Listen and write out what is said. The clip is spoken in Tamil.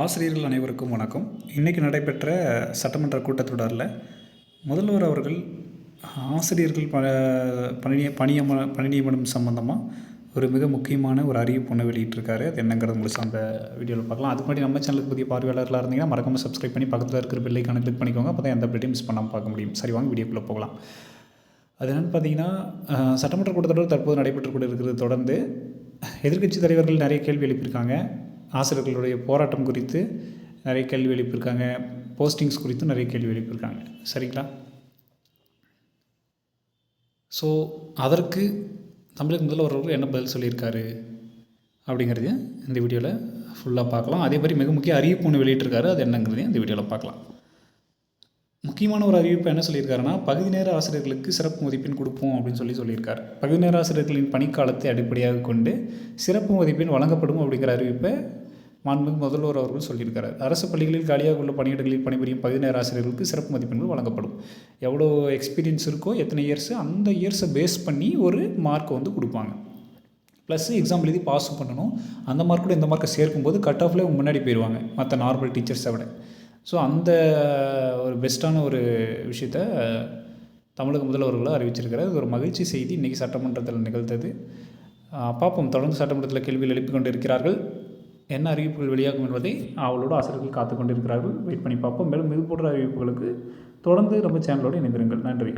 ஆசிரியர்கள் அனைவருக்கும் வணக்கம். இன்றைக்கி நடைபெற்ற சட்டமன்ற கூட்டத்தொடரில் முதல்வர் அவர்கள் ஆசிரியர்கள் ப பணிய பணியம பணி நியமனம் சம்மந்தமாக ஒரு மிக முக்கியமான ஒரு அறிவிப்பு ஒன்று வெளியிட்டிருக்காரு. அது என்னங்கிறது உங்களுக்கு அந்த வீடியோவில் பார்க்கலாம். அதுக்கு முன்னாடி நம்ம சேனலுக்கு புதிய பார்வையாளர்களாக இருந்தீங்கன்னா மறக்காமல் சப்ஸ்கிரைப் பண்ணி பக்கத்தில் இருக்கிற பில்லைக்கான கிளிக் பண்ணிக்கோங்க. அப்போ தான் எந்த அப்டேட்டையும் மிஸ் பண்ணாமல் பார்க்க முடியும். சரி வாங்க வீடியோக்குள்ளே போகலாம். அது என்னென்னு பார்த்தீங்கன்னா சட்டமன்ற கூட்டத்தொடர் தற்போது நடைபெற்று கொண்டு இருக்கிறது தொடர்ந்து எதிர்க்கட்சி தலைவர்கள் நிறைய கேள்வி எழுப்பியிருக்காங்க. ஆசிரியர்களுடைய போராட்டம் குறித்து நிறைய கேள்வி எழுப்பியிருக்காங்க. போஸ்டிங்ஸ் குறித்து நிறைய கேள்வி எழுப்பியிருக்காங்க. சரிங்களா? ஸோ அதற்கு தமிழக முதல்வர் அவர்கள் என்ன பதில் சொல்லியிருக்காரு? அப்படிங்கிறதையும் இந்த வீடியோவில் ஃபுல்லாக பார்க்கலாம். அதே மாதிரி மிக முக்கிய அறிவிப்பு ஒன்று வெளியிட்டிருக்காரு. அது என்னங்கிறதையும் இந்த வீடியோவில் பார்க்கலாம். முக்கியமான ஒரு அறிவிப்பு என்ன சொல்லியிருக்காருன்னா பகுதி நேர ஆசிரியர்களுக்கு சிறப்பு மதிப்பெண் கொடுப்போம் அப்படின்னு சொல்லி சொல்லியிருக்கார். பகுதி நேர ஆசிரியர்களின் பணிக்காலத்தை அடிப்படையாக கொண்டு சிறப்பு மதிப்பெண் வழங்கப்படும் அப்படிங்கிற அறிவிப்பை மாண்புமிகு முதல்வர் அவர்கள் சொல்லியிருக்காரு. அரசு பள்ளிகளில் காலியாக உள்ள பணியிடங்களில் பணிபுரியும் பகுதி ஆசிரியர்களுக்கு சிறப்பு மதிப்பெண்கள் வழங்கப்படும். எவ்வளோ எக்ஸ்பீரியன்ஸ் இருக்கோ எத்தனை இயர்ஸு அந்த இயர்ஸை பேஸ் பண்ணி ஒரு மார்க்கை வந்து கொடுப்பாங்க. ப்ளஸ் எக்ஸாம் எழுதி பாஸ் பண்ணணும். அந்த மார்க்கோட இந்த மார்க்கை சேர்க்கும்போது கட் ஆஃப்லேயே முன்னாடி போயிடுவாங்க மற்ற நார்மல் டீச்சர்ஸை விட. ஸோ அந்த ஒரு பெஸ்ட்டான ஒரு விஷயத்த தமிழக முதல்வர்களாக அறிவிச்சிருக்கிறார். இது ஒரு மகிழ்ச்சி செய்தி. இன்றைக்கி சட்டமன்றத்தில் நிகழ்த்தது பார்ப்போம். தொடர்ந்து சட்டமன்றத்தில் கேள்வியில் எழுப்பிக் கொண்டு இருக்கிறார்கள் என்ன அறிவிப்புகள் வெளியாகும் என்பதை அவளோட ஆசிரியர்கள் காத்து கொண்டிருக்கிறார்கள். வெயிட் பண்ணி பார்ப்போம். மேலும் இது போன்ற அறிவிப்புகளுக்கு தொடர்ந்து நம்ம சேனலோடு இணைந்திருங்கள். நன்றி.